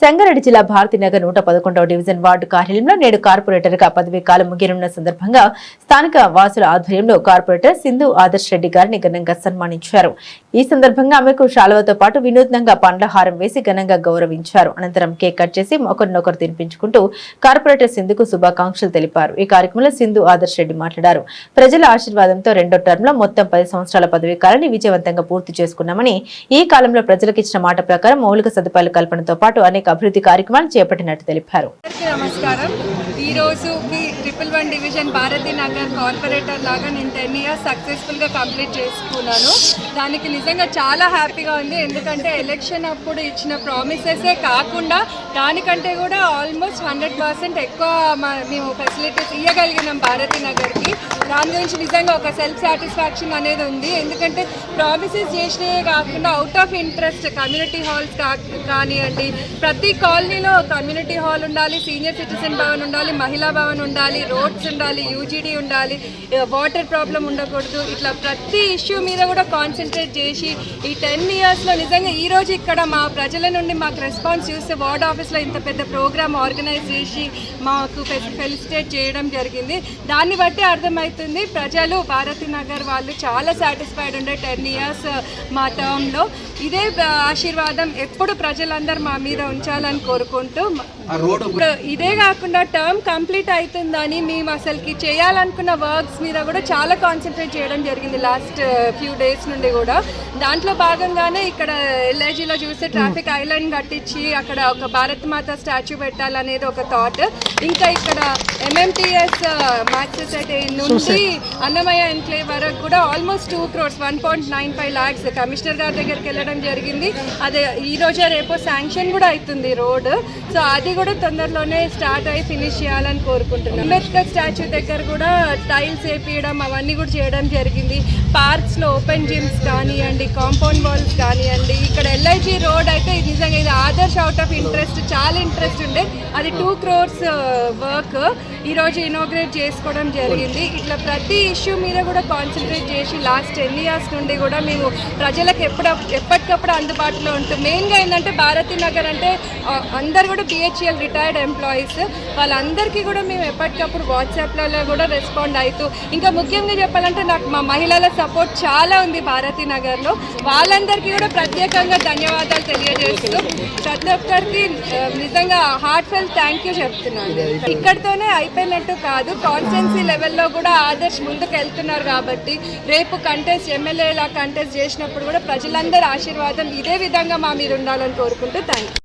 సంగారెడ్డి జిల్లా భారతీనగర్ నూట పదకొండవ డివిజన్ వార్డు కార్యాలయంలో నేడు కార్పొరేటర్గా పదవీ కాలం ముగినున్న సందర్భంగా స్థానిక వాసుల ఆధ్వర్యంలో కార్పొరేటర్ సింధు ఆదర్శ్ రెడ్డి గారిని ఘనంగా సన్మానించారు. ఈ సందర్భంగా ఆమెకు శాలువతో పాటు వినూత్నంగా పండ్ల హారం వేసి ఘనంగా గౌరవించారు. అనంతరం కేక్ కట్ చేసి ఒకరినొకరు తినిపించుకుంటూ కార్పొరేటర్ సింధుకు శుభాకాంక్షలు తెలిపారు. ఈ కార్యక్రమంలో సింధు ఆదర్శ్ రెడ్డి మాట్లాడారు. ప్రజల ఆశీర్వాదంతో రెండో టర్మ్లో మొత్తం పది సంవత్సరాల పదవీ కాలాన్ని విజయవంతంగా పూర్తి చేసుకున్నామని ఈ కాలంలో ప్రజలకు ఇచ్చిన మాట ప్రకారం మౌలిక సదుపాయాల కల్పనతో పాటు అనేక అభివృద్ధి కార్యక్రమాలు చేపట్టినట్టు తెలిపారు. నమస్కారం. ఈరోజు triple one division Bharathi Nagar corporator లాగా నేను టెన్ ఇయర్స్ సక్సెస్ఫుల్గా కంప్లీట్ చేసుకున్నాను. దానికి నిజంగా చాలా హ్యాపీగా ఉంది. ఎందుకంటే ఎలక్షన్ అప్పుడు ఇచ్చిన ప్రామిసెసే కాకుండా దానికంటే కూడా ఆల్మోస్ట్ హండ్రెడ్ పర్సెంట్ ఎక్కువ మేము ఫెసిలిటీస్ ఇవ్వగలిగినాం భారతీ నగర్కి దాని గురించి నిజంగా ఒక సెల్ఫ్ సాటిస్ఫాక్షన్ అనేది ఉంది. ఎందుకంటే ప్రామిసెస్ చేసినవే కాకుండా out of interest community halls కానివ్వండి ప్రతి కాలనీలో కమ్యూనిటీ హాల్ ఉండాలి సీనియర్ సిటిజన్ భవన్ ఉండాలి మహిళా భవన్ ఉండాలి రోడ్స్ ఉండాలి యూజీడీ ఉండాలి వాటర్ ప్రాబ్లం ఉండకూడదు. ఇట్లా ప్రతి ఇష్యూ మీద కూడా కాన్సన్ట్రేట్ చేసి ఈ టెన్ ఇయర్స్లో నిజంగా ఈ రోజు ఇక్కడ మా ప్రజల నుండి మాకు రెస్పాన్స్ చూస్తే వార్డ్ ఆఫీస్లో ఇంత పెద్ద ప్రోగ్రామ్ ఆర్గనైజ్ చేసి మాకు ఫెలిసిటేట్ చేయడం జరిగింది. దాన్ని బట్టి అర్థమవుతుంది ప్రజలు భారతీ నగర్ వాళ్ళు చాలా సాటిస్ఫైడ్ ఉండే టెన్ ఇయర్స్ మా టర్మ్లో. ఇదే ఆశీర్వాదం ఎప్పుడు ప్రజలందరూ మా మీద ఉంచాలని కోరుకుంటూ ఇదే కాకుండా టర్మ్ కంప్లీట్ అవుతుందని మేము అసలుకి చేయాలనుకున్న వర్క్స్ మీద కూడా చాలా కాన్సన్ట్రేట్ చేయడం జరిగింది లాస్ట్ ఫ్యూ డేస్ నుండి కూడా. దాంట్లో భాగంగానే ఇక్కడ ఎల్ఐజీలో చూస్తే ట్రాఫిక్ ఐలాండ్ కట్టించి అక్కడ ఒక భారత్ మాత స్టాచ్యూ పెట్టాలనేది ఒక థాట్ ఇంకా ఇక్కడ ఎంఎంటీఎస్ మ్యాథ్ సొసైటీ నుండి అన్నమయ్య ఎన్క్లేవ్ వరకు కూడా almost two crores one point nine five lakhs commissioner గారి దగ్గరికి వెళ్ళడం జరిగింది. అదే ఈ రోజే రేపో శాంక్షన్ కూడా అవుతుంది రోడ్ సో అది కూడా తొందరలోనే స్టార్ట్ అయ్యి ఫినిష్ చేయాలని కోరుకుంటున్నాం. అంబేద్కర్ స్టాచ్యూ దగ్గర కూడా టైల్స్ వేపియడం అవన్నీ కూడా చేయడం జరిగింది. పార్క్స్లో ఓపెన్ జిమ్స్ కానివ్వండి కాంపౌండ్ వాల్స్ కానివ్వండి ఇక్కడ ఎల్ఐజీ రోడ్ అయితే నిజంగా ఇది ఆదర్శ్ అవుట్ ఆఫ్ ఇంట్రెస్ట్ చాలా ఇంట్రెస్ట్ ఉండే. అది టూ క్రోర్స్ వర్క్ ఈ రోజు ఇనాగ్రేట్ చేసుకోవడం జరిగింది. ఇట్లా ప్రతి ఇష్యూ మీద కూడా కాన్సన్ట్రేట్ చేసి లాస్ట్ టెన్ ఇయర్స్ నుండి కూడా మేము ప్రజలకు ఎప్పుడు ఎప్పటికప్పుడు అందుబాటులో ఉంటాం మెయిన్గా ఏంటంటే భారతీ నగర్ అంటే అందరు కూడా బిహెచ్ఎల్ రిటైర్డ్ ఎంప్లాయీస్. అందరికీ కూడా మేము ఎప్పటికప్పుడు వాట్సాప్లలో కూడా రెస్పాండ్ అవుతూ ఇంకా ముఖ్యంగా చెప్పాలంటే నాకు మా మహిళల సపోర్ట్ చాలా ఉంది భారతీ నగర్లో వాళ్ళందరికీ కూడా ప్రత్యేకంగా ధన్యవాదాలు తెలియజేస్తూ ప్రతి ఒక్కరికి నిజంగా హార్ట్ ఫెల్ థ్యాంక్ యూ చెప్తున్నాను. ఇక్కడితోనే అయిపోయినట్టు కాదు కాన్స్టెన్సీ లెవెల్లో కూడా ఆదర్శ్ ముందుకు వెళ్తున్నారు కాబట్టి రేపు కంటెస్ట్ ఎమ్మెల్యేలా కంటెస్ట్ చేసినప్పుడు కూడా ప్రజలందరి ఆశీర్వాదం ఇదే విధంగా మా మీరు ఉండాలని కోరుకుంటూ థ్యాంక్